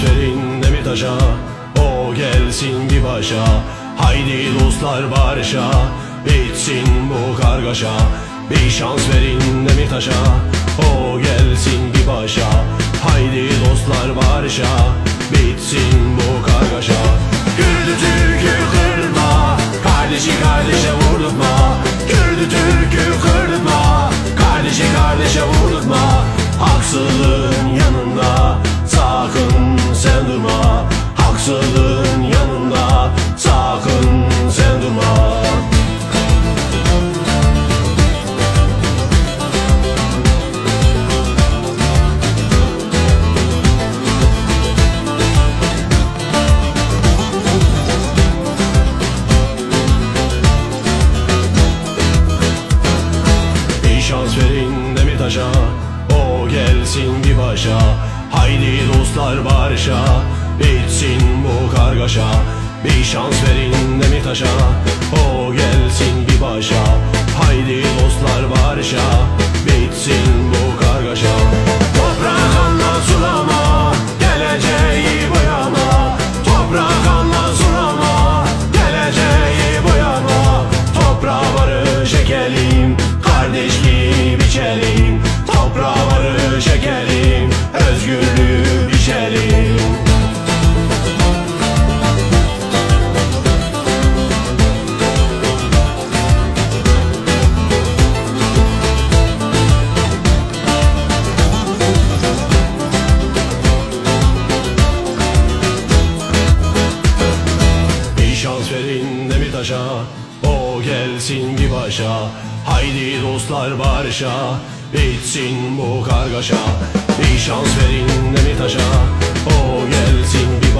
Hançerin demir taşa O gelsin bir başa. Haydi dostlar barışa Bitsin bu kargaşa. Bir şans verin demir taşa O gelsin bir başa. Haydi dostlar barışa. Demirtaş'a O gelsin bir başa. Haydi dostlar barışa. Bitsin bu kargaşa. Bir şans verin Demirtaş'a. O başa. O gelsin bir başa. Haydi dostlar barışa. Bitsin bu kargaşa. Bir şans verin de taşa O gelsin bir başa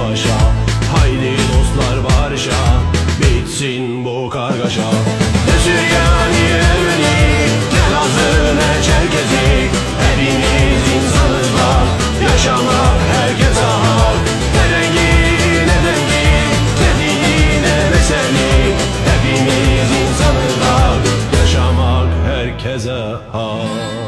has a heart.